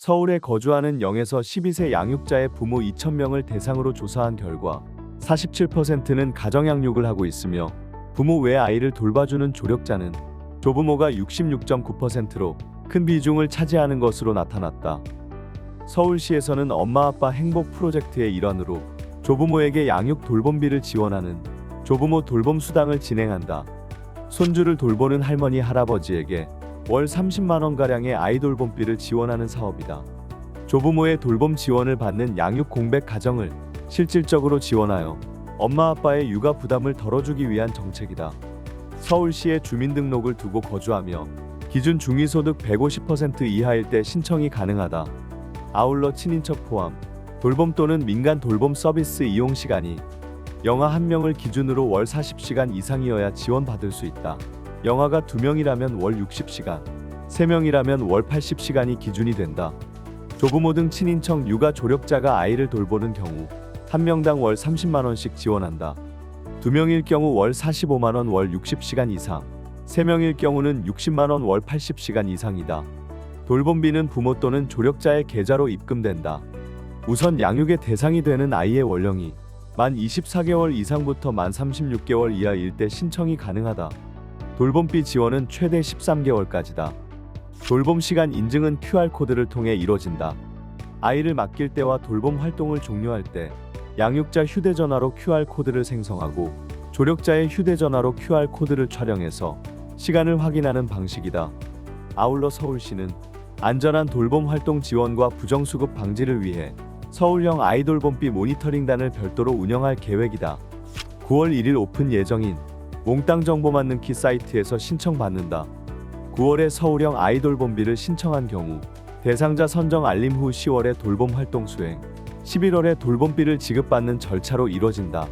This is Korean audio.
서울에 거주하는 0에서 12세 양육자의 부모 2,000명을 대상으로 조사한 결과 47%는 가정 양육을 하고 있으며 부모 외 아이를 돌봐주는 조력자는 조부모가 66.9%로 큰 비중을 차지하는 것으로 나타났다. 서울시에서는 엄마 아빠 행복 프로젝트의 일환으로 조부모에게 양육 돌봄비를 지원하는 조부모 돌봄 수당을 진행한다. 손주를 돌보는 할머니 할아버지에게 월 30만 원 가량의 아이 돌 봄비를 지원하는 사업이다. 조부모의 돌봄 지원을 받는 양육 공백 가정을 실질적으로 지원하여 엄마 아빠의 육아 부담을 덜어주기 위한 정책이다. 서울시에 주민등록을 두고 거주하며 기준 중위소득 150% 이하일 때 신청이 가능하다. 아울러 친인척 포함 돌봄 또는 민간 돌봄 서비스 이용 시간이 영아 한 명을 기준으로 월 40시간 이상이어야 지원받을 수 있다. 영아가 2명이라면 월 60시간, 3명이라면 월 80시간이 기준이 된다. 조부모 등 친인척 육아 조력자가 아이를 돌보는 경우 한 명당 월 30만 원씩 지원한다. 두 명일 경우 월 45만 원 월 60시간 이상, 세 명일 경우는 60만 원 월 80시간 이상이다. 돌봄비는 부모 또는 조력자의 계좌로 입금된다. 우선 양육의 대상이 되는 아이의 원령이 만 24개월 이상부터 만 36개월 이하일 때 신청이 가능하다. 돌봄비 지원은 최대 13개월까지다. 돌봄 시간 인증은 QR코드를 통해 이뤄진다. 아이를 맡길 때와 돌봄 활동을 종료할 때 양육자 휴대전화로 QR코드를 생성하고 조력자의 휴대전화로 QR코드를 촬영해서 시간을 확인하는 방식이다. 아울러 서울시는 안전한 돌봄 활동 지원과 부정수급 방지를 위해 서울형 아이돌봄비 모니터링단을 별도로 운영할 계획이다. 9월 1일 오픈 예정인 몽땅 정보 맞는 키 사이트에서 신청받는다. 9월에 서울형 아이돌봄비를 신청한 경우 대상자 선정 알림 후 10월에 돌봄 활동 수행, 11월에 돌봄비를 지급받는 절차로 이뤄진다.